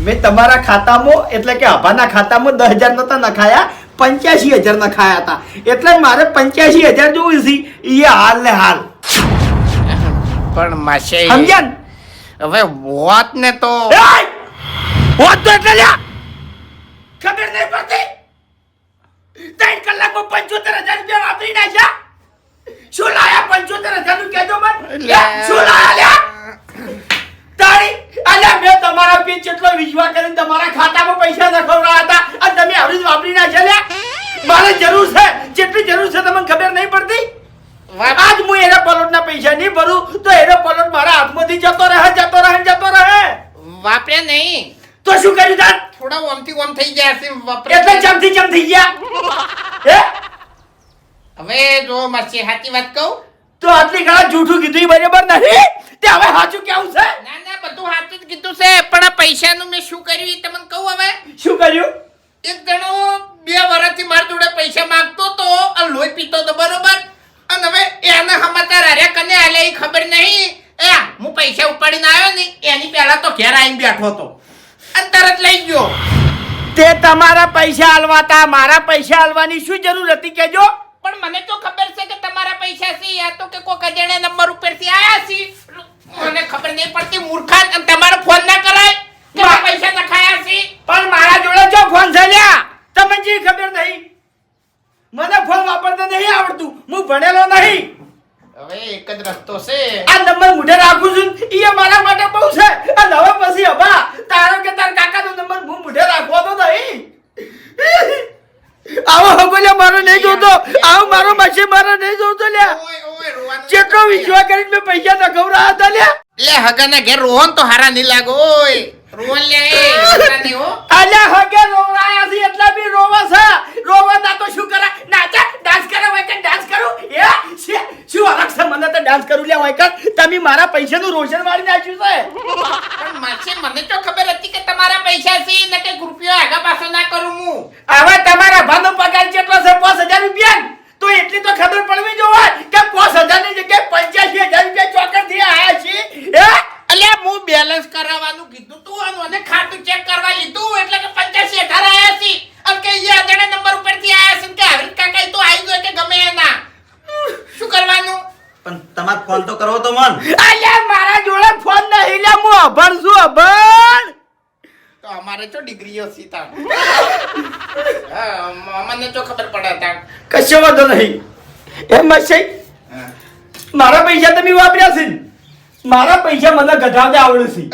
મેં તમારા ખાતામાં એટલે કે અભાના ખાતામાં દસ હજાર નતા નખાયા પંચ્યાસી હજાર નખાયા હતા. એટલે મારે પંચ્યાસી હજાર જોવું છે. એ હાલ ને હાલ. પણ માસે સમજ્યા હવે વાત ને તો વાત તો એટલે લ્યા. ખબર નહીં પડતી. ત્રણ કલાકમાં પંચોતેર હજાર રૂપિયા વાપરી નાખ્યા. શું લાયા? પંચોતેર હજારનું કહેજો મને. શું લાયા લ્યા? તાળી? અને મેં તમારા પર જેટલો વિશ્વાસ કરીને તમારા ખાતામાં પૈસા નખવડાયા હતા. અને તમે આવી જ વાપરી નાખ્યા લ્યા. મારે જરૂર છે. જેટલી જરૂર છે તમને ખબર નહીં પડતી? આજ હું એના પલોટના પૈસા નહીં ભરું તો એનો પલોટ મારા હાથમાંથી જતો રહે જતો રહે જતો રહે. વાપરે નહીં. તો શું કર્યું તાર થોડા ઓમથી ઓમ થઈ ગયા છે વાપરે એટલે ચમથી ચમ થઈ ગયા. હે? હવે જો મરચી સાચી વાત કહું. તો આટલી ઘણા જૂઠું કીધું બરાબર નથી? તે હવે સાચું કેવું છે? ના ના બધું સાચું જ કીધું છે પણ આ પૈસાનું મેં શું કર્યું એ તમને કહું હવે? શું કર્યું? એક જણો બે વર્ષથી મારા જોડે પૈસા માંગતો તો અને લોહી પીતો તો બરોબર. અને હવે એના સમાચાર હાર્યા કને આલ્યા એ ખબર નહીં. એ હું પૈસા ઉપાડીને આવ્યો ને એની પહેલા તો ઘેર આવીને બેઠો હતો. અને તરત લઈ ગયો. તે તમારા પૈસા હાલવાતા મારા પૈસા હાલવાની શું જરૂર હતી કેજો પણ મને તો ખબર છે કે તમારા પૈસા છે યા તો કે કોક અજાણ્યા નંબર ઉપરથી આયા છે. મને ખબર નહીં પડતી મૂર્ખા તમારો ફોન ના કરાય કે આ પૈસા નખાયા છે. પણ મારા જોડે જો ફોન છે લ્યા તમને જે ખબર નહીં? મને ફોન વાપરતા નહીં આવડતું હું ભણેલો નહીં. હવે એક જ રસ્તો છે. આ નંબર મુઢે રાખું છું એ મારા માટે બહુ છે. અને હવે પછી હબા તારો કે તાર કાકાનો નંબર હું મુઢે રાખવો તો નહીં આવો હગોલ્યા મારો નહીં જોતો. આવ મારો માસી મારો નહીં જોતો લ્યા. જેટલો વિશ્વાસ કરીને મેં પૈસા નખવડા હતા લ્યા. લે હગાના ઘેર રોહન તો હારા નહીં લાગો ઓય. રોહન લે એ હગા હો. અલ્યા હગે રોવાયા છે એટલા બી રોવા છે. રોવા ના તો શું કરે નાચા ડાન્સ કરે હોય ડાન્સ કરું? એ શું અલગ છે મને તો ડાન્સ કરું લે હોય તમે મારા પૈસાનું રોશન મારી નાખ્યું છે. પણ માસી મને તો ખબર હતી કે તમારા પૈસા છે ને કે રૂપિયો આગા પાછો ના કરું હું. હવે તમારા ભાનો પગાર કેટલો છે પાંચ હજાર રૂપિયા તો એટલી તો ખબર પડવી જોઈએ કે પાંચ હજારની જગ્યાએ પંચ્યાસી હજાર રૂપિયા ચોકરથી આયા છે હે? અલ્યા હું બેલેન્સ કરાવવાનું કીધું તું અને ખાતું ચેક કરવા લીધું એટલે કે પંચ્યાસી હજાર આયા છે. અને કે એ અજાણ્યા નંબર ઉપરથી આયા છે કે હરિત કાકા તો આવી ગયો કે ગમે એના. શું કરવાનું? પણ તમારે ફોન તો કરવો તો મન. અલ્યા મારા જોડે ફોન નહીં લે હું અભણ છું અભણ. તો અમારે તો ડિગ્રીઓ સીતા હા મને તો ખબર પડે તા કશો વાંધો નહીં. એમ છે. મારા પૈસા તમે વાપર્યા છે? મારા પૈસા મને ગધાવતા આવડે છે.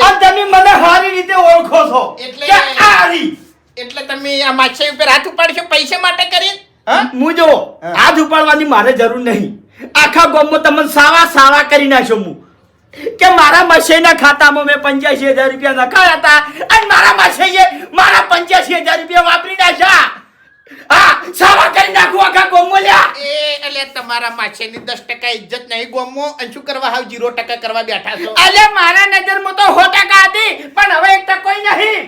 આ તમે મને સારી રીતે ઓળખો છો. એટલે- આરી એટલે તમે આ માછલી ઉપર હાથ ઉપાડશો પૈસા માટે કરી? હા? જો હાથ ઉપાડવાની મારે જરૂર નહીં. આખા ગામમાં તમને સાવા સાવા કરી નાખ્યો હું. કે મારા મશીના ખાતામાં મેં પંચ્યાસી હજાર રૂપિયા નખાયા હતા અને મારા મશીએ મારા પંચ્યાસી હજાર રૂપિયા વાપરી નાખ્યા. હા સાવા કરી નાખું આખા ગામમાં લ્યા. એ એટલે તમારા માછલીની દસ ટકા ઇજ્જત નહીં ગોમો અને શું કરવા હાવ જીરો ટકા કરવા બેઠા છો? અલે મારા નજરમાં તો સો ટકા હતી પણ હવે એક ટકોય નહીં.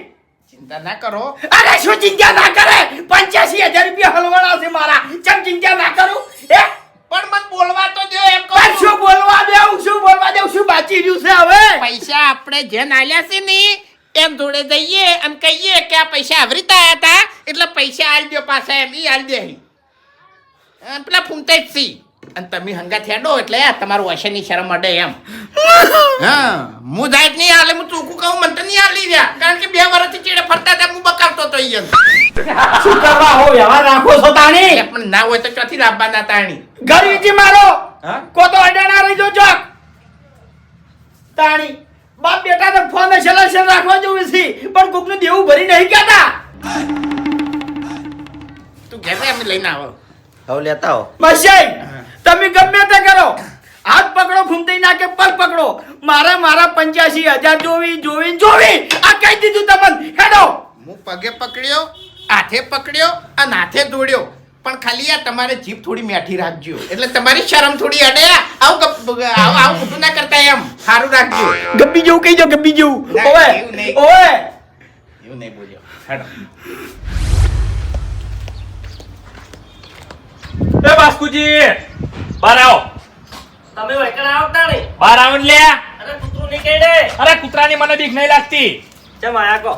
ચિંતા ના કરો. અરે શું ચિંતા ના કરે? પંચ્યાસી હજાર રૂપિયા હલવાના છે મારા. ચમ ચિંતા ના કરું? એ પણ મન બોલવા તો દો એમ પણ શું બોલવા દેવું શું બોલવા દેવું શું બાચી રહ્યું છે હવે? પૈસા આપણે જેન આલ્યા છે ને એમ જોડે જઈએ અને કહીએ કે આ પૈસા આવરીતા રીતે આયા હતા એટલે પૈસા આલ દો પાછા એમ ઈ આલ દે પેલા ફૂમતે જ સી. અને તમે હંગા થેડો એટલે તમારું વશેની શરમ અડે એમ. હા. હું જાય નહીં હાલે હું ચોખ્ખું કહું મને તો નહીં હાલી રહ્યા. કારણ કે બે વર્ષથી ચીડે ફરતા હતા હું બકાવતો તો અહીંયા. શું કરવા હો વ્યવહાર રાખો છો તાણી? પણ ના હોય તો ચોથી લાવવાના તાણી? વીચી મારો કો તો અડાણા રહી જો ચોક. તાણી બાપ બેટા તો ફોન સલાસલ રાખવા જેવું છે. પણ કોકનું દેવું ભરી નહીં કહેતા. તું ઘેર એમ અમે લઈને આવો. હવે લેતા આવો. મસાઈ તમે ગમે તે કરો. હાથ પકડો ફૂમતી નાખે પગ પકડો. મારા મારા પંચ્યાસી હજાર જોવી જોવી જોવી. આ કહી દીધું તમને. હેડો. હું પગે પકડ્યો હાથે પકડ્યો અને હાથે દોડ્યો. પણ ખાલી આ તમારે જીભ થોડી મેઠી રાખજો. એટલે તમારી શરમ થોડી અડે. આવું આવું આવું મોટું ના કરતા એમ. સારું રાખજો. ગબ્બી જેવું કહી દો ગબ્બી જેવું. ઓએ ઓએ એવું નહીં. બોલ્યો. હેડો. એ બાસ્કુજી બહાર આવો. તમે વૈકણ આવતા નહીં બહાર આવો ને લે. અરે કૂતરું નીકળે અરે કૂતરાની મને બીક નહીં લાગતી. ચમ આયા કો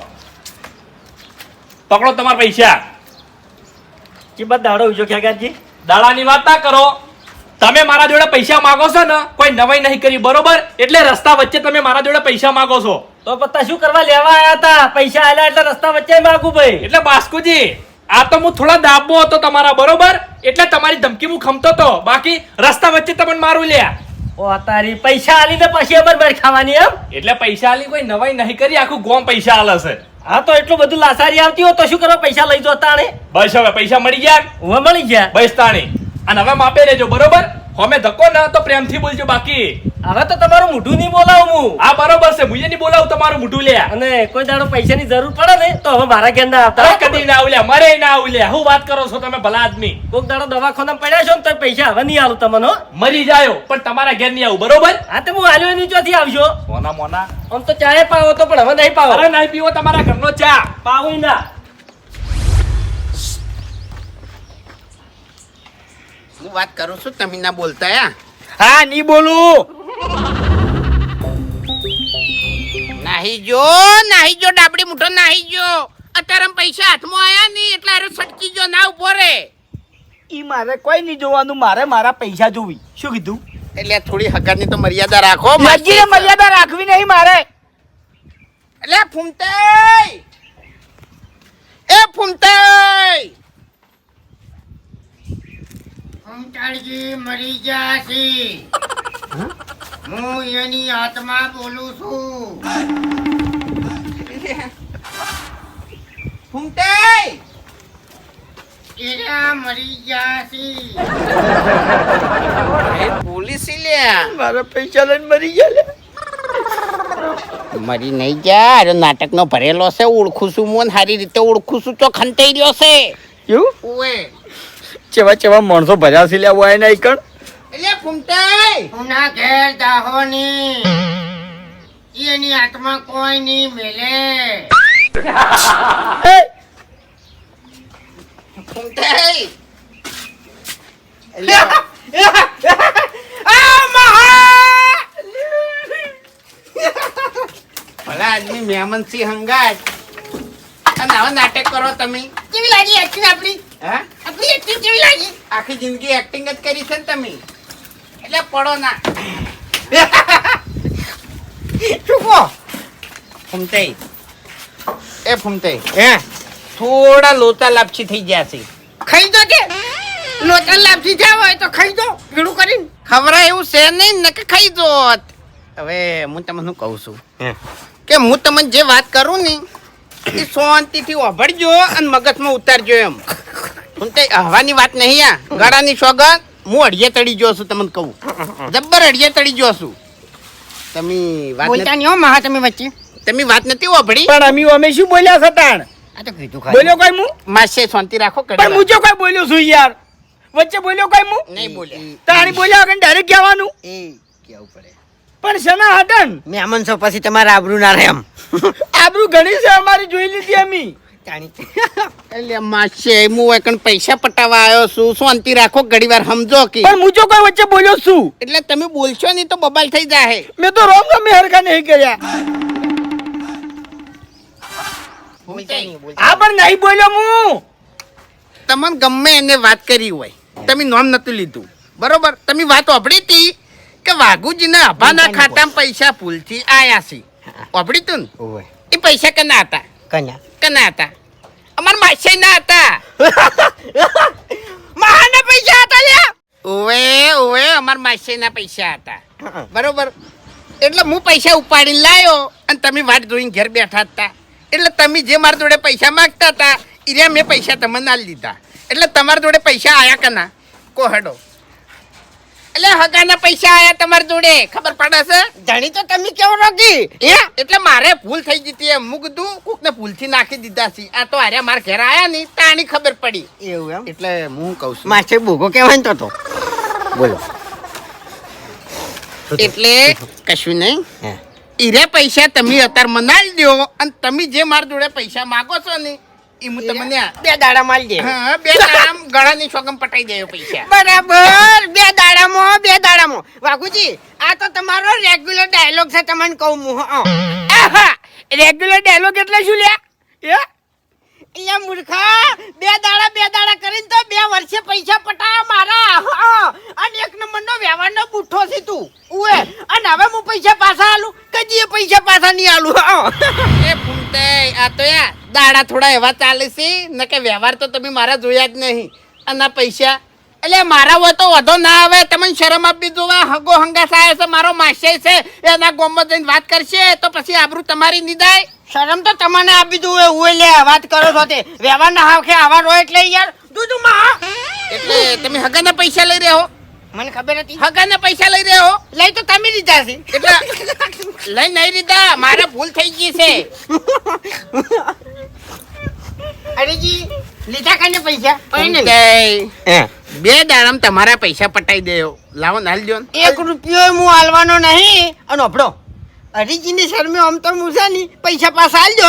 પકડો તમારા પૈસા. કિંમત દાડો ઉજો ખેગાજી દાડાની વાત ના કરો. તમે મારા જોડે પૈસા માંગો છો ને કોઈ નવાઈ નહીં કરી બરોબર? એટલે રસ્તા વચ્ચે તમે મારા જોડે પૈસા માંગો છો. તો પત્તા શું કરવા લેવા આયા હતા પૈસા આલ્યા એટલે રસ્તા વચ્ચે માગું ભાઈ. એટલે બાસ્કુજી આ તો હું થોડા દાબો હતો તમારા બરોબર? એટલે તમારી ધમકી હું ખમતો તો. બાકી રસ્તા વચ્ચે તમને મારું લ્યા. ઓ તારી પૈસા આલીને પછી અમર બર ખાવાની એમ? એટલે પૈસા આલી કોઈ નવાઈ નહીં કરી આખું ગોમ પૈસા આલે છે. હા તો એટલું બધું લાસારી આવતી હોય તો શું કરવા પૈસા લઈ જો તાણે. બસ હવે પૈસા મળી ગયા. હવે મળી ગયા. બસ તાણી. અને હવે માપે લેજો બરોબર? અમે ધક્કો ના તો પ્રેમથી બોલજો બાકી. હવે તો તમારું મોઢું નહીં બોલાવું હું. આ બરોબર છે મુજે નહીં બોલાવું તમારું મોઢું લે અને કોઈ દાડો પૈસાની જરૂર પડે ને તો હવે મારા ઘેર ના આવતા કદી ના આવલે મરે ના આવલે હું વાત કરો છો તમે ભલા આદમી? કોક દાડો દવાખાના પડ્યા છો ને તો પૈસા હવે નહીં આવું તમને મરી જાયો પણ તમારા ઘેર નહીં આવું બરોબર? હા તો હું આલ્યો નહીં ચોથી આવજો. મોના મોના. આમ તો ચાય પાવો તો પણ હવે નહીં પાવો. અરે નહીં પીવો તમારા ઘરનો ચા. પાવું ના. હું વાત કરું છું તમે ના બોલતા હા નહીં બોલું. જો નાહી જો ડાબડી મુઠો નાહી જો અત્યારે પૈસા હાથમાં આયા નહીં એટલે અરે સટકી જો ના ઊભો રે ઈ મારે કોઈ નહીં જોવાનું મારે મારા પૈસા જોવી. શું કીધું? એટલે થોડી હકારની તો મર્યાદા રાખો મરજીને મર્યાદા રાખવી નહીં મારે. એટલે ફૂમતે એ ફૂમતે ફૂમતાળજી મરી છે. હું? એની આત્મા બોલું છું. ફૂમતે એરા મરી ગયા એ પોલીસ લ્યા મારા પૈસા લઈને મરી ગયા લે. મરી નહીં જા અરે નાટકનો ભરેલો છે. ઓળખું છું મોન. સારી રીતે ઓળખું છું. તો ખંતાઈ રહ્યો છે. એવું? ઓએ ચેવા ચેવા માણસો ભર્યા છે લ્યા હોય નહીં કણ એટલે ફૂમતાઈ ઉના ઘેર દાહોની. એની આત્મા કોઈ નહીં મેલે. ભલા આદમી મહેમાન સિંહ અને આવા નાટક કરો તમે. કેવી લાગી એક્ટિંગ આપણી? હા? આપણી એક્ટિંગ કેવી લાગી? આખી જિંદગી એક્ટિંગ જ કરી છે ને તમે. એટલે પડો ના. ફૂમતાઈ એ ફૂમતાઈ હે? થોડા લોતા લાપસી થઈ ગયા છે. ખાઈ દો કે? લોતા લાપસી થયા હોય તો ખાઈ દો ભીડું કરીને. ખવરા એવું છે નહીં ને કે ખાઈ દો હવે હું તમને શું કહું છું? કે હું તમને જે વાત કરું ને એ શાંતિથી ઓભળજો અને મગજમાં ઉતારજો એમ. હું તે હવાની વાત નહીં આ. ગળાની સોગંદ હું અડિયે તળી ગયો છું તમને કહું. જબ્બર અડિયે તળી ગયો છું. તમે વાત બોલતા નહીં હો મહા તમે વચ્ચે. તમે વાત નથી ઓભળી પણ અમે અમે શું બોલ્યા સતાણ આ તો કીધું બોલ્યો કોઈ હું માસે શાંતિ રાખો પણ કડી હું જો કોઈ બોલ્યો છું યાર. વચ્ચે બોલ્યો કોઈ હું નહીં બોલ્યો. તારી બોલ્યા વગર ડાયરેક્ટ કહેવાનું? એ કેવું પડે? પણ શેના હટન મહેમાન છો પછી તમારે આબરૂ ના રહે એમ. આબરૂ ઘણી છે અમારી જોઈ લીધી અમે. એટલે માસે હું એકણ પૈસા પટાવા આવ્યો છું. શાંતિ રાખો ઘડી વાર સમજો કે. પણ હું જો કોઈ વચ્ચે બોલ્યો છું. એટલે તમે બોલશો નહીં તો બબાલ થઈ જાય મેં તો રોમ રોમ હરખા નહીં કર્યા. આ પણ નહીં બોલ્યો હું તમને ગમે એને વાત કરી હોય. તમે નોમ નતું લીધું. બરોબર? તમે વાત ઓભળી હતી કે વાઘુજીના અભાના ખાતામાં પૈસા ભૂલથી આયા છે? ઓભળી તું ને? એ પૈસા કના હતા? કન્યા કના હતા અમાર માસે ના હતા મહાના પૈસા હતા લ્યા ઓવે ઓવે અમાર માસે ના પૈસા હતા બરોબર એટલે હું પૈસા ઉપાડીને લાયો અને તમે વાટ જોઈને ઘેર બેઠા હતા એટલે તમે જે મારા જોડે પૈસા માંગતા હતા એ મેં પૈસા તમને ના લીધા એટલે તમારા જોડે પૈસા આયા કના કો હેડો એટલે હગાના પૈસા આયા તમારા જોડે ખબર પડે છે? જાણી તો તમે કેવો રોકી હે? એટલે મારે ભૂલ થઈ ગઈ હતી એમ. હું ને ભૂલથી નાખી દીધા છે. આ તો આર્યા મારા ઘેર આયા નહીં તાણી ખબર પડી. એવું એમ? એટલે હું કહું છું. માસે ભૂગો કેવાય તો તો. બોલો. એટલે કશું નહીં. ઈરે પૈસા તમે અત્યારે મનાવી દો અને તમે જે મારા જોડે પૈસા માગો છો ને હું તમને બે દાડા માલ દે. હા બે દાડામ ગળાની સોગમ પટાઈ દેજો પૈસા બરાબર બે દાડામાં બે દાડામાં. વાઘુજી આ તો તમારો રેગ્યુલર ડાયલોગ છે તમને કહું હું હં. આહા! રેગ્યુલર ડાયલોગ એટલે શું લે એ અહીંયા મૂર્ખા બે દાડા બે દાડા કરીને તો બે વર્ષે પૈસા પટાયા મારા અને એક નંબરનો વ્યવહારનો બુઠ્ઠો છે તું ઉએ અને હવે હું પૈસા પાછા આલું કદી પૈસા પાછા નહીં આલું એ ફૂમતે આ તો યા દાડા થોડા એવા ચાલે છે ને કે વ્યવહાર તો તમે મારા જોયા જ નહીં. અને પૈસા એટલે મારા હોય તો વધો ના આવે તમને શરમ આપી જોવા હગો હંગાસ આવે છે મારો માસે છે એના ગોમમાં જઈને વાત કરશે તો પછી આબરૂ તમારી નિદાય. શરમ તો તમને આપી દઉં હું લે વાત કરો છો તે. વ્યવહાર ના હાવખે આવા રો એટલે યાર. તું માં એટલે તમે હગાના પૈસા લઈ રહ્યો મને ખબર હતી. હગાના પૈસા લઈ રહ્યો લઈ તો તમે લીધા છે. એટલે લઈ નહીં લીધા? મારે ભૂલ થઈ ગઈ છે. અરેજી લીધા કાને પૈસા? બે દાડામાં તમારા પૈસા પટાઈ દેયો લાવો નાલ દો ને. એક રૂપિયો હું હાલવાનો નહીં. અને ઓપડો હરીજીની શરમે આમ તો મુસાની પૈસા પાછા હાલજો.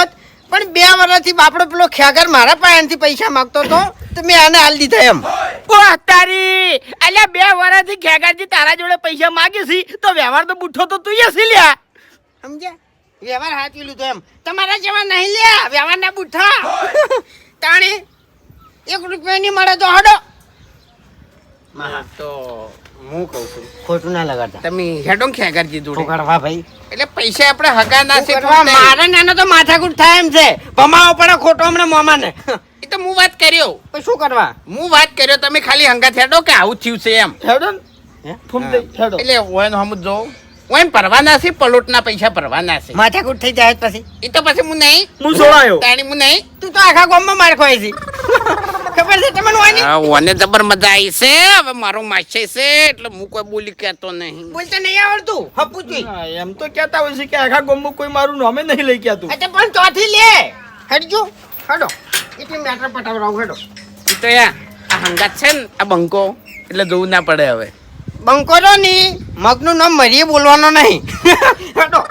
પણ બે વર્ષથી બાપડો પેલો ખ્યાગર મારા પાયાથી પૈસા માંગતો હતો તો મેં આને હાલ દીધા એમ. ઓહ તારી અલ્યા બે વર્ષથી ખ્યાગરજી તારા જોડે પૈસા માગ્યું છે તો વ્યવહાર તો બુઠ્ઠો તો તું છે લ્યા. સમજ્યા? વ્યવહાર હાચી લીધો એમ. તમારા જેવા નહીં લ્યા વ્યવહારના બુઠ્ઠા તાણી એક રૂપિયો નહીં મળે તો હડો. તો હું કહું છું. ખોટું ના લગાડતા. તમે હેડો ને ખેગારજી જોડે? કરવા ભાઈ. એટલે પૈસા આપણે હગા ના છે મારે નાનો તો માથાકૂટ થાય એમ છે. ભમાવો પડે ખોટો હમણાં મોમાને. એ તો હું વાત કર્યો. પછી શું કરવા? હું વાત કર્યો તમે ખાલી હંગા હેડો કે આવું થયું છે એમ? હેડો ને. ફૂમતે હેડો. એટલે ઓયન હમ જો ઓયન છે પલોટના પૈસા ભરવાના છે. માથાકૂટ થઈ જાય પછી. એ તો પછી હું નહીં. હું સોળાયો તાણી હું નહીં. તું તો આખા ગામમાં માર ખવાય છે. ખબર છે તમને વાની આ ઓને જબર મજા આવી છે. હવે મારો માછે છે એટલે હું કોઈ બોલી કહેતો નહીં. બોલતો નહીં આવડતું? હપું તું એમ તો કહેતા હોય છે કે આખા ગામમાં કોઈ મારું નામે નહીં લઈ ગયા તું. અચ્છા પણ ચોથી લે. હટજો હડો. એટલી મેટર પટાવરાવ હડો. એ તો યા આ હંગાત છે ને આ બંકો. એટલે જોવું ના પડે હવે. બંકોરો નહીં મગનું નામ મરીએ બોલવાનો નહીં. હડો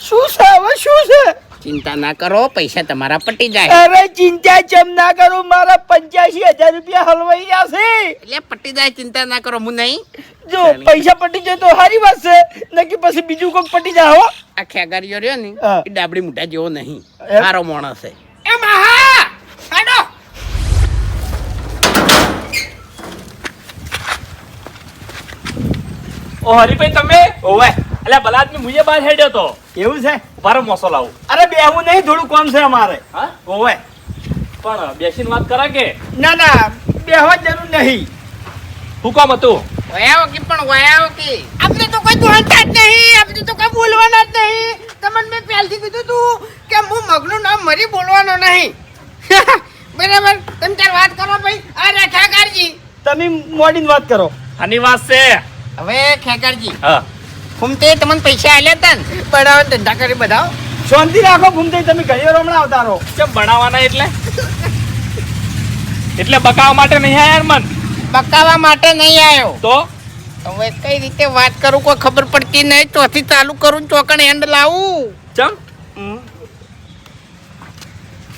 શું છે હવે શું છે ચિંતા ના કરો પૈસા તમારા પટી જાય. અરે ચિંતા ચમ ના કરો? મારા પંચ્યાસી હજાર રૂપિયા હલવાઈ જશે એટલે પટી જાય ચિંતા ના કરો હું નહીં. જો પૈસા પટી જાય તો સારી વાત છે. નકી પછી બીજું કોઈ પટી જાય હો. આ ખેગારીઓ રહ્યો ને એ ડાબડી મોટા જેવો નહીં? સારો માણસ છે. એ મહા ઓ હરીભાઈ તમે? ઓવે. અલ્યા ભલા આદમી મુજે બહાર હેડ્યો તો. એવું છે? ઉભારો મોસો લાવું અરે બેહવું નહીં થોડું કોમ છે અમારે. હા? ઓવે. પણ બેસીને વાત કરા કે? ના ના બેહવા જરૂર નહીં. હું કામ હતું? વયાઓ કે પણ વયાઓ કે આપણે તો કોઈ દોડતા જ નહીં આપણે તો કોઈ બોલવાના જ નહીં. તમને મેં પહેલથી કીધું તું કે હું મગનું નામ મરી બોલવાનો નહીં. બરાબર? તમે તાર વાત કરો ભાઈ. આ રેખા કારજી તમે મોડીને વાત કરો. આની વાત છે. હવે ખેકરજી હા. ફૂમતે તમને પૈસા આલ્યા હતા ને? ધંધા કરી બધાઓ. શાંતિ રાખો ફૂમતે તમે ઘણી વાર હમણાં આવતા રહો. કેમ ભણાવવાના એટલે? એટલે બકાવા માટે નહીં આયા મન? બકાવા માટે નહીં આવ્યો તો? હવે કઈ રીતે વાત કરું કોઈ ખબર પડતી નહીં. ચોથી ચાલુ કરું ચોકણ એન્ડ લાવું. ચમ?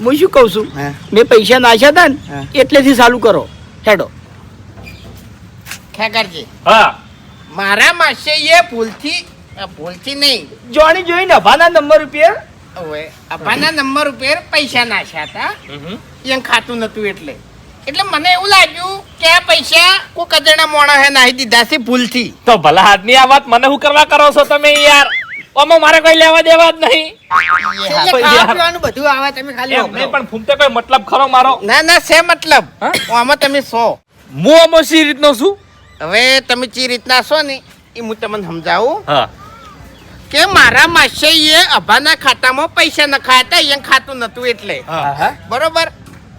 હું શું કહું છું? મેં પૈસા નાખ્યા હતા ને એટલેથી ચાલુ કરો. હેડો. ખેકરજી હા. મારા માસે એ ભૂલથી ભૂલથી નહીં. જોણી જોઈને અભાના નંબર રૂપિયા હવે અભાના નંબર ઉપર પૈસા નાખ્યા હતા. એમ ખાતું નતું એટલે. એટલે મને એવું લાગ્યું કે આ પૈસા કોઈ કદરના મોણા હે નાહી દીધા છે ભૂલથી. તો ભલા હાથની આ વાત મને શું કરવા કરો છો તમે યાર? ઓમાં મારે કોઈ લેવા દેવા જ નહીં. બધું આવે તમે ખાલી પણ ફૂમતે કોઈ મતલબ ખરો મારો? ના ના છે મતલબ. આમાં તમે સો. હું આમાં સી રીતનો છું? હવે તમે જે રીતના છો ને એ હું તમને સમજાવું. હા. કે મારા માસી એ અભાના ખાતામાં પૈસા નખાયા હતા અહીંયા ખાતું નતું એટલે. બરોબર?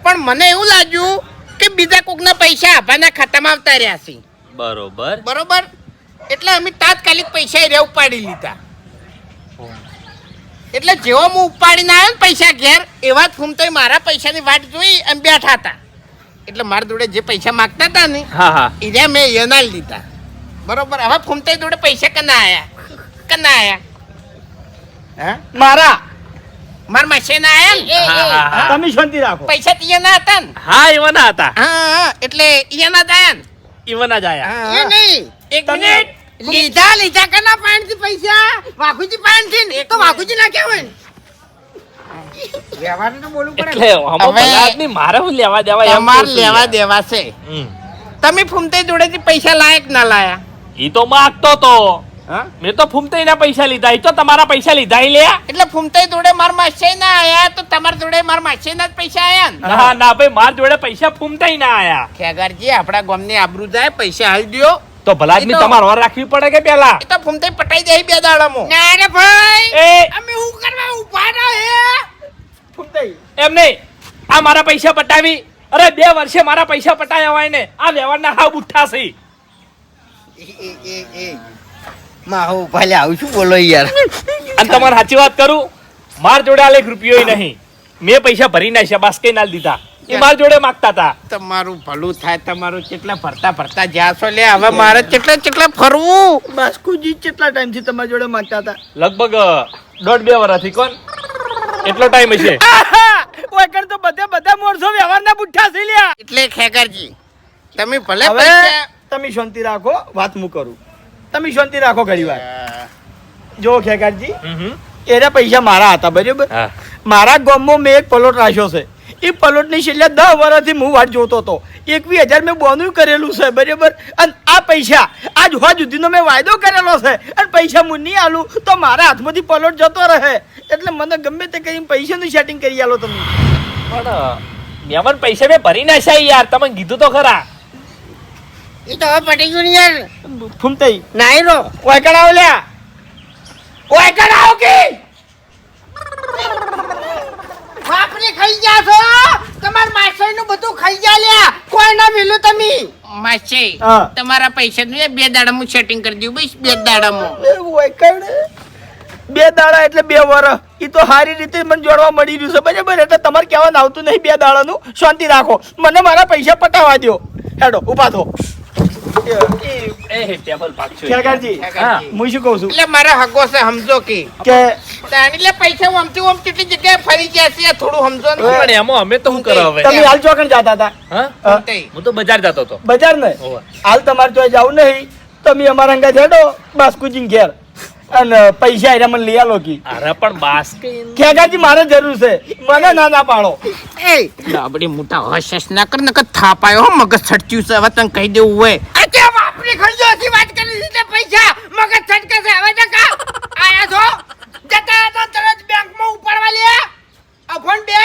પણ મને એવું લાગ્યું કે બીજા કોકના પૈસા અભાના ખાતામાં આવતા રહ્યા છે. બરોબર. બરોબર? એટલે અમે તાત્કાલિક પૈસા એ ઉપાડી લીધા. એટલે જેવો હું ઉપાડીને આવ્યો ને પૈસા ઘેર એવા જ ફૂમતો મારા પૈસાની વાટ જોઈ એમ બેઠા હતા. એટલે મારા જોડે જે પૈસા માગતા હતા ને હા હા. એ મેં એના લીધા. બરોબર હવે ફૂમતા જોડે પૈસા કના આયા? કના આયા? હા? મારા? માર માસે ના આયા ને. તમે શાંતિ રાખો. પૈસા તિયાના હતા ને. હા એવાના હતા. હા હા એટલે ઈયા ના જાયા ને. ઈવાના જ આયા. એ નહીં. એક મિનિટ. લીધા લીધા કના પાણી પૈસા? વાઘુજી પાણી થી તો વાઘુજી ના? કેવાય તમે ફૂમતે જોડેથી પૈસા લાયક ના લાયા. ઈ તો માગતો તો. મેં તો ફૂમતાઈ ના પૈસા લીધા. ઈ તો તમારા પૈસા લીધા એટલે ફૂમતે જોડે માર માસે ના આયા તો તમારા જોડે માર માસે ના પૈસા આયા ને? ભાઈ માર જોડે પૈસા ફૂમતાઈ ના આયા. ખેગારજી આપણા ગામની આબરૂ જાય પૈસા હાલ દ્યો. તો ભલા આદમી તમારે વાર રાખવી પડે કે પેલા? એ તો ફૂમતે પટાઈ જાય બે દાડામાં. ના રે ભાઈ અમે હું કરવા ઊભા ના હે એમ નહીં. આ મારા પૈસા પટાવી. અરે બે વર્ષે મારા પૈસા પટાયા હોય ને આ વ્યવહારના હાવ બુઠ્ઠા છે. એ એ એ માહો ભલે આવું શું બોલો યાર. અને તમારે સાચી વાત કરું માર જોડે આલે રૂપિયો નહીં. મેં પૈસા ભરી નાખ્યા બાસ્કે ના દીધા. એ માર જોડે માગતા હતા. તમારું ભલું થાય તમારું કેટલા ફરતા ફરતા જ્યાં છો લે હવે મારે કેટલા કેટલા ફરવું? બાસ્કુજી કેટલા ટાઈમથી તમારી જોડે માંગતા હતા? લગભગ દોઢ બે વર્ષથી કોણ? એટલો ટાઈમ હશે. ઓકર તો બધા બધા મોરસો વ્યવહારના બુઠ્ઠા થઈ લ્યા. એટલે ખેગરજી તમે ભલે હવે તમે શાંતિ રાખો વાત હું કરું. તમે શાંતિ રાખો ઘણી વાર. જો ખેગારજી હમ હમ. એના પૈસા મારા હતા બરાબર? હા. મારા ગામમાં મેં એક પલોટ રાખ્યો છે. એ પલોટની છેલ્લા દસ વર્ષથી હું વાટ જોતો હતો. એકવીસ હજાર મેં બોનું કરેલું છે બરાબર? અને આ પૈસા આજ હોજ સુધીનો મેં વાયદો કરેલો છે. અને પૈસા હું નહીં આલું તો મારા હાથમાંથી પલોટ જતો રહે. એટલે મને ગમે તે કરીને પૈસાનું સેટિંગ કરી આલો તમે. પણ મેમન પૈસા મેં ભરી નાખ્યા યાર તમે કીધું તો ખરા. એ તો હવે પટી ગયું ને યાર. ફૂમતાઈ. નાઈ રો ઓય કડાવ લ્યા. ઓય કડાવ કે? બાપરે ખાઈ ગયા છો? તમાર માસઈ નું બધું ખાઈ ગયા લ્યા. કોઈ ના મિલું તમે? માસે તમારા પૈસા નું બે દાડામાં સેટિંગ કરી દઉં બસ બે દાડામાં. એ બે દાડા એટલે બે વરસ ઈ તો સારી રીતે મને જોડવા મળી રહ્યું છે બરાબર? એટલે તમારે કહેવાનું આવતું નહીં બે દાડાનું. શાંતિ રાખો. મને મારા પૈસા પટાવા દો હેડો ઊભા થો. એ ટેબલ પાકશો ખેગારજી હા. હું શું કહું છું? એટલે મારે હગો છે સમજો કે. કે તાણી એટલે પૈસા ઓમથી ઓમ કેટલી જગ્યાએ ફરી ગયા છે થોડું સમજો ને. પણ એમાં અમે તો શું કરો હવે તમે હાલ ચોકણ જતા હતા. હા? હા, હું તો બજાર જતો હતો. બજાર ને હાલ તમારે તો જાવ નહીં. તમે અમારા અંગા હેડો બાસ્કુજી ઘેર. અને પૈસા એના મને લઈ આલો કી. અરે પણ બાસ્કે ખેગારજી મારે જરૂર છે. મને ના ના પાડો. એ. ડાબડી મોટા હશશ ના કર નકર થાપાયો હો મગજ છટક્યું છે. હવે તને કહી દેવું હોય. અચ્છા બાપરે ખર્જો હતી વાત કરી દીધી પૈસા. મગજ છટકે છે. હવે તો કા? આયા છો? જતા તો તરત બેંકમાં ઉપાડવા લ્યા. આ ફોન બે.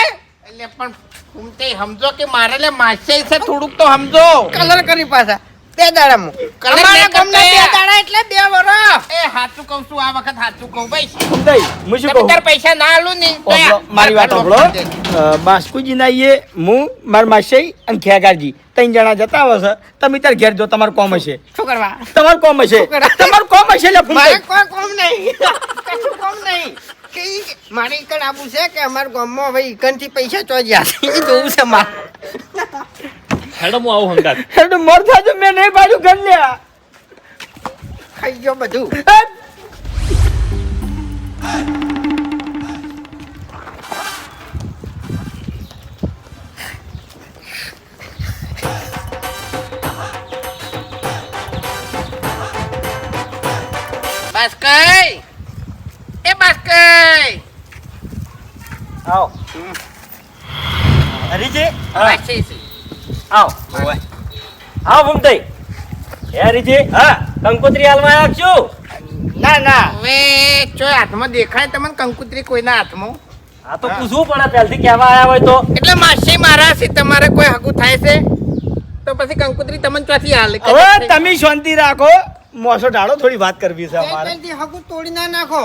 એટલે પણ ઘૂમતે સમજો કે મારે લે માસે છે થોડુંક તો સમજો. કલર કરી પાછા. બે દાડામાં અમારા ગામના બે દાડા એટલે બે વરસ. એ હાચું કહું છું આ વખત હાચું કહું ભાઈ. ફૂમતાઈ, હું શું કહું? પૈસા ના આલું ને મારી વાત સાંભળો બાસ્કુજી ના એ હું માર માસી અને ખેગારજી ત્રણ જણા જતા હશે તમે તાર ઘેર જો તમારું કોમ હશે. શું કરવા? તમારું કોમ હશે? તમારું કોમ હશે લે મારે. કોઈ કોમ નહીં. કશું કોમ નહીં. મારે ઈકણ આવું છે કે અમારા ગામમાં હવે ઈકણથી પૈસા ચોજ્યા છે. એ જોવું છે મારે. હેડો હું આવું હંગાત. એટલે મોર થાજો મેં નહીં પાડ્યું ઘર લ્યા ખાઈ ગયો બધું બાસ્કઈ એ બાસ્કઈ આવો. હરીજી? માસે છે. આવો. આવો ભૂમતાઈ. હે હરીજી હા. કંકોત્રી હાલમાં આવ્યા છું ના ના. હવે જો હાથમાં દેખાય તમને કંકુત્રી કોઈના હાથમાં? આ તો પૂછવું પડે પહેલથી કહેવા આવ્યા હોય તો. એટલે માસી મારા છે તમારે કોઈ હકુ થાય છે? તો પછી કંકોત્રી તમને ક્યાંથી હાલ? હવે તમે શાંતિ રાખો. મોસો ઢાળો થોડી વાત કરવી છે અમારે. હકુ હગું તોડી ના નાખો.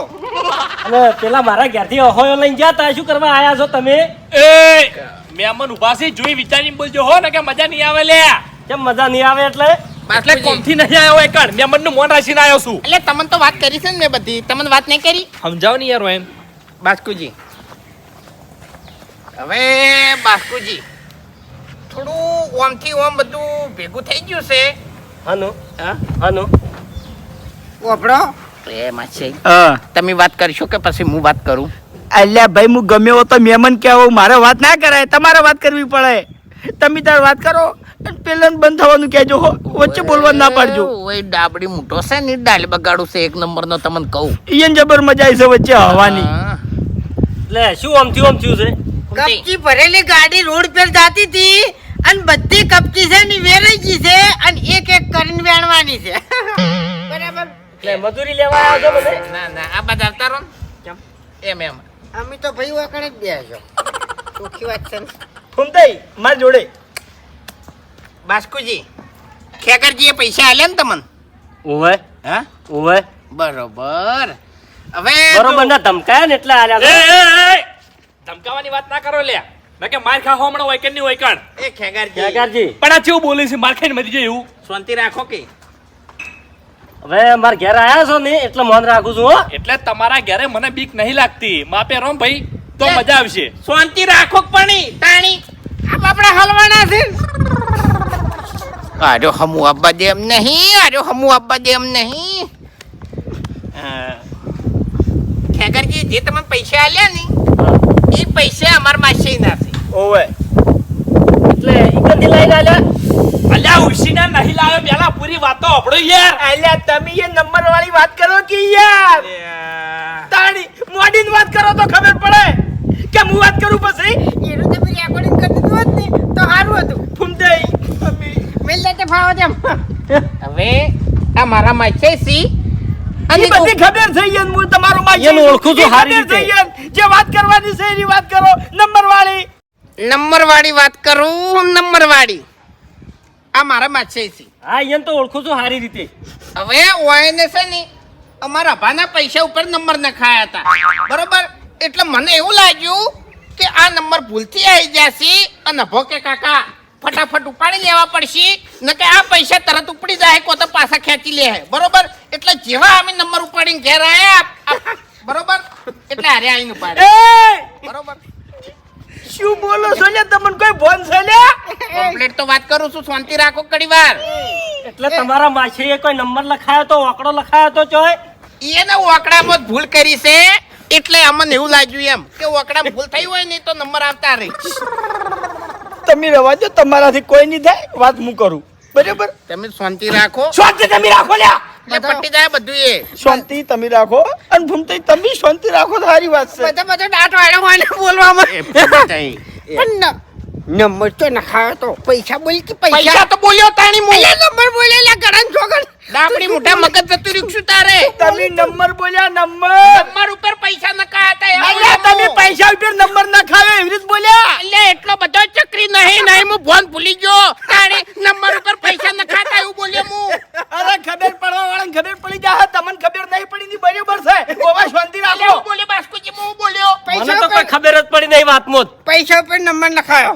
અને પેલા મારા ઘેરથી અહોયો લઈને ગયા તા. શું કરવા આયા છો તમે? એ મેમન ઊભા છે જોઈ વિચારીને બોલજો હો ને કે મજા નહીં આવે લે. કેમ મજા નહીં આવે એટલે? એટલે. કોમથી નહીં આવ્યો એકણ મેમનનું મોન રાખીને આવ્યો છું. એટલે તમને તો વાત કરી છે ને મેં બધી. તમને વાત નહીં કરી? સમજાવ ને યાર એમ બાસ્કુજી. હવે બાસ્કુજી થોડું ઓમથી ઓમ બધું ભેગું થઈ ગયું છે. હાનું હા હાનું. ઓભળો. એ માસી તમે વાત કરશો કે પછી હું વાત કરું? અલ્યા ભાઈ હું ગમે હો તો મહેમાન કહેવો મારે વાત ના કરાય. તમારે વાત કરવી પડે. તમે તાર વાત કરો પેલા પેલાને બંધ થવાનું કહેજો હો. વચ્ચે બોલવા ના પાડજો. ઓય ડાબડી મોટો છે ને ડાલ બગાડું છે એક નંબર નો તમને કહું. ઈયન જબર મજા આવી છે વચ્ચે હવાની. લે એટલે શું આમ થયું આમ થયું છે? કપચી. ભરેલી ગાડી રોડ પર જાતી હતી અને બધી કપચી છે ને વેરાઈ ગઈ છે અને એક એક કરીને વેણવાની છે. બરાબર. એટલે મજૂરી લેવા આવ્યા છો મને ના ના આ બધા તારો કેમ? એમ એમ. અમે તો ભાઈ વાકણે જ બે છો. ચોખ્ખી વાત છે ને. ફૂમતાઈ માર જોડે. બાસ્કુજી ખેકરજીએ પૈસા આલ્યા ને તમને? ઓવે. હા? ઓવે. બરોબર. હવે બરોબર ના ધમકાયા ને એટલે આલ્યા એ, છો. એ, એ, ધમકાવાની વાત ના કરો લ્યા મેં કે માર ખા હમણાં હોય કે નહીં હોય કણ એ ખેગાર ખેગારજી પણ આ કેવું બોલે છે? માર ખાઈને મરી જાય એવું. શાંતિ રાખો કે. હવે મારા ઘેર આયા છો ને એટલે મન રાખું છું હો. એટલે તમારા ઘરે મને બીક નહીં લાગતી. માપે રોમ ભાઈ તો મજા આવશે. શાંતિ રાખો પણ તાણી. આમ આપણે હલવાના છે. આજો હમુ આપવા દે એમ નહીં આજો હમુ આપવા દે એમ નહીં. ખેગરજી જે તમે પૈસા આલ્યા ને એ પૈસા અમાર માસી ના છે. ઓવે. એટલે ઈકનથી લઈ આલ્યા. અલ્યા ઉશીના નહીં લાવ્યો પેલા પૂરી વાતો આપણો યાર. અલ્યા તમે એ નંબર વાળી વાત કરો કે યાર? તાણી મોડીન વાત કરો તો ખબર પડે. કે હું વાત કરું પછી? એનું તમે રેકોર્ડિંગ કરી દીધું હોત ને તો સારું હતું. ફૂમતાઈ અમે મેલ દેતે ફાવો તેમ. હવે આ મારા માસે સી. એ બધી ખબર થઈ ગઈ હું તમારો માય એને ઓળખું છું હારી થઈ રીતે. જે વાત કરવાની છે એની વાત કરો નંબર વાળી નંબર વાળી વાત કરું નંબરવાળી? આ મારા સી હા અહીંયા તો ઓળખું છું સારી રીતે. હવે ઓએને છે ને અમારા ભાના પૈસા ઉપર નંબર નખાયા હતા. બરોબર? એટલે મને એવું લાગ્યું કે આ નંબર ભૂલથી આવી જશે અને ભોકે કાકા ફટાફટ ઉપાડી લેવા પડશે. ને કે આ પૈસા તરત ઉપડી જાય કો તો પાછા ખેંચી લે બરોબર? એટલે જેવા અમે નંબર ઉપાડીને ઘેર આવ્યા બરોબર? એટલે હારે આવીને ઉપાડે બરોબર? શું બોલો છો તમને કોઈ ભોન છે લે કમ્પ્લીટ તો વાત કરું છું શાંતિ રાખો કડીવાર. એટલે તમારા માછીએ કોઈ નંબર લખાયો તો આંકડો લખાયો તો ચોય? એને ઓકડામાં ભૂલ કરી છે એટલે અમને એવું લાગ્યું એમ કે ઓકડામાં ભૂલ થઈ હોય ને તો નંબર આવતા રહી. તમે રહેવા દો તમારાથી કોઈ નહીં થાય વાત હું કરું. બરાબર? તમે શાંતિ રાખો. શાંતિ તમે રાખો લ્યા! એટલે બધું એ. શાંતિ તમે રાખો. અને ભૂમતાઈ તમે શાંતિ રાખો તો સારી વાત છે. બધા બધા દાંત વાળો હોય બોલવામાં. પણ નંબર તો નખાયો તો. પૈસા બોલ કે પૈસા? તો બોલ્યો તાણી મુ. નંબર બોલેલા ગળાન છોકર ડાબડી મોટા મગજ જતું રીક્ષું તારે. તમે નંબર બોલ્યા નંબર? નંબર ઉપર પૈસા નખાયા હતા અલ્યા તમે પૈસા ઉપર નંબર નખાવે એવી રીત બોલ્યા? એટલે એટલો બધો ચક્રી નહીં નહીં હું ફોન ભૂલી ગયો. તાણી નંબર ઉપર પૈસા નખાતા એવું બોલ્યો હું અરે ખબર પડવા વાળાને ખબર પડી જાય તમને ખબર નહીં પડી ની બરાબર છે ઓવા શાંતિ અલ્યા રાખો હું બોલ્યો બાસ્કુજી હું બોલ્યો મને પૈસા તો કોઈ ઉપર ખબર જ પડી નહીં વાતમાં જ. પૈસા ઉપર નંબર લખાયો.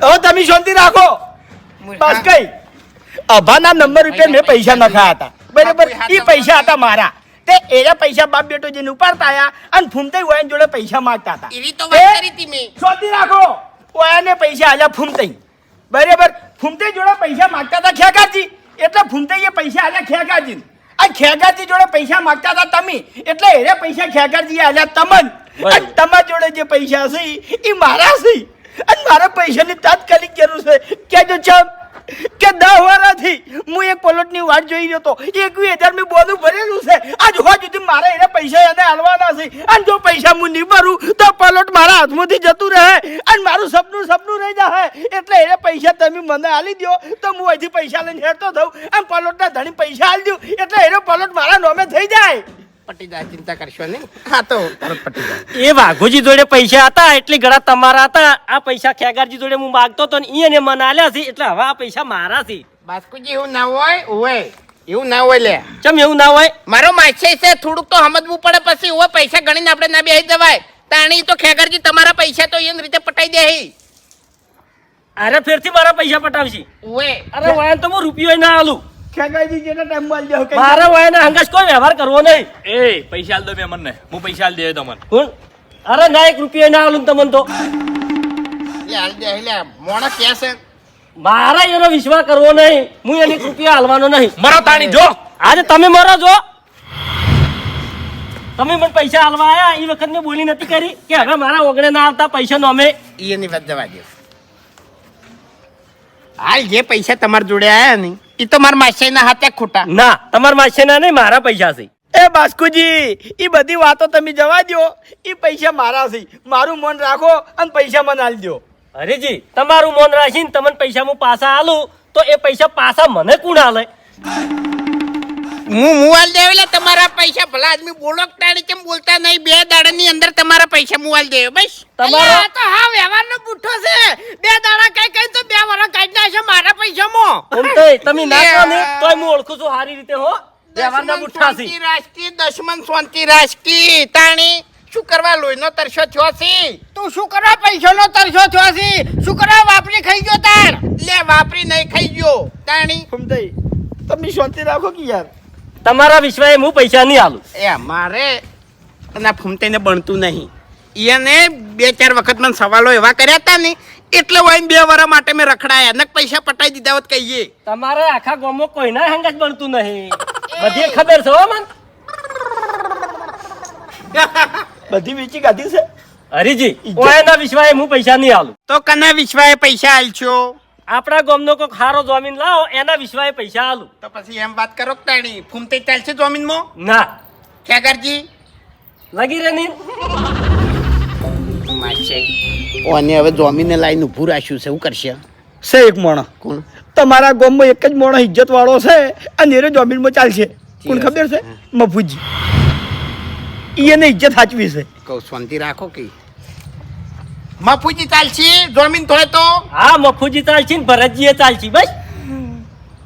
હવે તમે શાંતિ રાખો. બસ કઈ. અભાના નંબર ઉપર મેં પૈસા નખાયા હતા. બરાબર? એ પૈસા હતા મારા. તે એના પૈસા બાપ બેટો જેને ઉપાડતા આયા અને ફૂમતાઈ ઓયન જોડે પૈસા માંગતા હતા. એવી તો વાત કરી હતી મેં. શાંતિ રાખો. ઓયાને પૈસા આલ્યા ફૂમતાઈ. બરાબર? ફૂમતાઈ જોડે પૈસા માંગતા હતા ખેકાજી. એટલે ફૂમતાઈએ પૈસા આલ્યા ખેગાજી આ ખેગારજી જોડે પૈસા માંગતા હતા તમે. એટલે એને પૈસા ખેગારજી આલ્યા. તમન. અને તમારા જોડે જે પૈસા છે એ મારા છે. અને મારા પૈસાની તાત્કાલિક જરૂર છે. કેજો ચમ. કે દસ વર્ષથી હું એક પલોટની વાટ જોઈ રહ્યો હતો. એકવીસ હજાર મેં બોનું ભરેલું છે. આજ હોવા સુધી મારે એને પૈસા એને આલવાના છે. અને જો પૈસા હું નહીં ભરું, તો પલોટ મારા હાથમાંથી જતું રહે. અને મારું સપનું સપનું રહી જાય એટલે એને પૈસા તમે મને આલી દો તો હું અહીંથી પૈસા લઈને હેરતો થઉં અને પલોટના ધણી પૈસા આલી દઉં એટલે એનો પલોટ મારા નોમે થઈ જાય. પટી જાય ચિંતા કરશો નહીં. હા તો તરત પટી જાય એ વાઘોજી જોડે પૈસા હતા એટલી ઘણા તમારા હતા. આ પૈસા ખેગારજી જોડે હું માગતો તો ને એને મને આલ્યા છે એટલે હવે આ પૈસા મારા છે. બાસ્કુજી એવું ના હોય હોય એવું ના હોય લે. ચમ એવું ના હોય? મારો માછે છે થોડુંક તો સમજવું પડે પછી હોય પૈસા ગણીને આપણે ના બેસી દેવાય તાણી તો ખેગરજી તમારા પૈસા તો એમ રીતે પટાઈ દે અરે ફેરથી મારા પૈસા પટાવશી. ઓએ અરે વાયન તો હું રૂપિયો ના આલું. ખેગાજી જેના ટાઈમમાં જાવ કે મારા વાયના હંગાસ કોઈ વ્યવહાર કરવો નહીં. એ પૈસા આલ દો મેં મને હું પૈસા આલ દે તમને. કોણ અરે ના એક રૂપિયા ના આલું તમને તો. લે હાલ દે લે મોણો કે મારા એનો વિશ્વાસ કરવો નહીં. હું એની રૂપિયા હાલવાનો નહીં. મરો તાણી જો. આજે તમે મરો છો તમે મને પૈસા હાલવા આયા એ વખત મેં બોલી નથી કરી કે હવે મારા ઓગણે ના આવતા પૈસા નો અમે. એની વાત જવા દે હાલ જે પૈસા તમારા જોડે આયા ને એ તો મારા માસીના હાથે ખોટા. ના તમારા માસીના નહીં મારા પૈસા છે. એ બાસ્કુજી એ બધી વાતો તમે જવા દો એ પૈસા મારા છે. મારું મન રાખો અને પૈસા મને આલી દો અરેજી તમારું મન રાખીને તમને પૈસા હું પાછા આલું તો એ પૈસા પાછા મને કોણ આલે? હું મુવાલ દેવેલા તમારા પૈસા ભલા આદમી બોલો કે તાણી કેમ બોલતા નહીં? બે દાડાની અંદર તમારા પૈસા મુવાલ દેવ બસ. તમારો તો હા વ્યવહારનો બુઠ્ઠો છે બે દાડા કઈ કઈ તો બે વરસ કાઢી નાખશે મારા પૈસામાં એમ તો તમે ના કહો ને તોય હું ઓળખું છું સારી રીતે હો. વ્યવહારના બુઠ્ઠા રાજકી દશમન શાંતિ રાજકી. તાણી શું કરવા લોહીનો તરસો થયો છે? તું શું કરવા પૈસાનો તરસો થયો છે? શું કરવા વાપરી ખાઈ ગયો તાર? લે વાપરી નહીં ખાઈ ગયો. તાણી. સમજાઈ તમે શાંતિ રાખો કે યાર? તમારા વિશ્વાએ હું પૈસા નહીં આલું એ મારે અને આ ફૂમતાઈને બનતું નહીં. એને બે ચાર વખત મને સવાલો એવા કર્યા હતા ને એટલે હોય બે વર્ષ માટે મેં રખડાયા. નક પૈસા પટાઈ દીધા હોત કહીએ. તમારે આખા ગામમાં કોઈના હંગ જ બનતું નહીં. બધી ખબર છે હો મન. બધી વેચી કાઢી છે? હરીજી ઓયના વિશ્વાએ હું પૈસા નહીં આલું. તો કના વિશ્વાએ પૈસા આલશો? આપણા ગામનો કોક સારો જમીન લાવો એના વિશ્વાએ પૈસા આલું. તો પછી એમ વાત કરો કે તાણી ફૂમતે ચાલશે જમીનમાં? ના. ખેગરજી? લગી રે નહીં માશે અને હવે જોમીને લાઈન ઊભું રાખ્યું છે. શું કરશે? છે એક મોણો કોણ? તમારા ગામમાં એક જ મોણો ઇજ્જત વાળો છે અને એને જમીનમાં ચાલશે. કોણ ખબર છે? મફુજી. એને ઇજ્જત સાચવી છે. કહું શાંતિ રાખો કે. મફુજી ચાલશે? જમીન થોડે તો? હા મફુજી ચાલશી ને ભરતજીએ ચાલશી. બસ.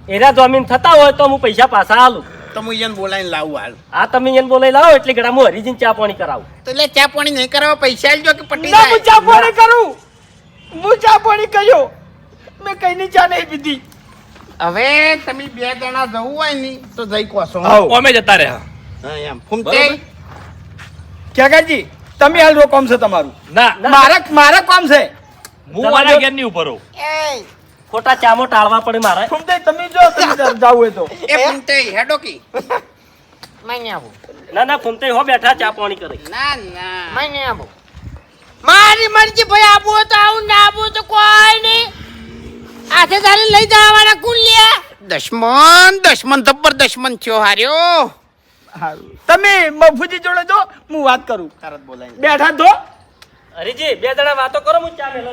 એના જમીન થતા હોય તો હું પૈસા પાછા આલું. તો હું એને બોલાવીને લાવું હાલ. આ તમે એને બોલાઈ લાવો એટલે ગડા હું હરીજીને ચા પાણી કરાવું. તો એટલે ચા પાણી નહીં કરાવવા પૈસા આલજો કે પટી ના હું ચા પાણી કરું. હું ચા પાણી કર્યો. મેં કઈની ચા નહીં પીધી. હવે તમે બે જણા જવું હોય ને તો જઈ કોસો. અમે જતા રહ્યા. હા એમ. ફૂમતે ક્યાંકાજી તમે હાલ રોકોમ છે તમારું. ના. મારા મારા કામ છે? હું મારા ઘેર નહીં ઊભો રહું એ ખોટા ચામો ટાળવા પડે મારે. ફૂમતે તમે જો તમે જાવ હોય તો. એ ફૂમતે હેડો કી. મને આવું. ના ના ફૂમતે હો બેઠા ચા પાણી કરે. ના ના. મને આવું. મારી મરજી ભાઈ આવું તો આવું ના આવું તો કોઈ નહીં. આથે તારે લઈ જવાના કુલ લે. દશમન દશમન ધબ્બર દશમન થયો હાર્યો. હારું. તમે મફુજી જોડે જો હું વાત કરું. તરત બોલાય. બેઠા તો હરીજી બે જણા વાતો કરો હું ચા મેલો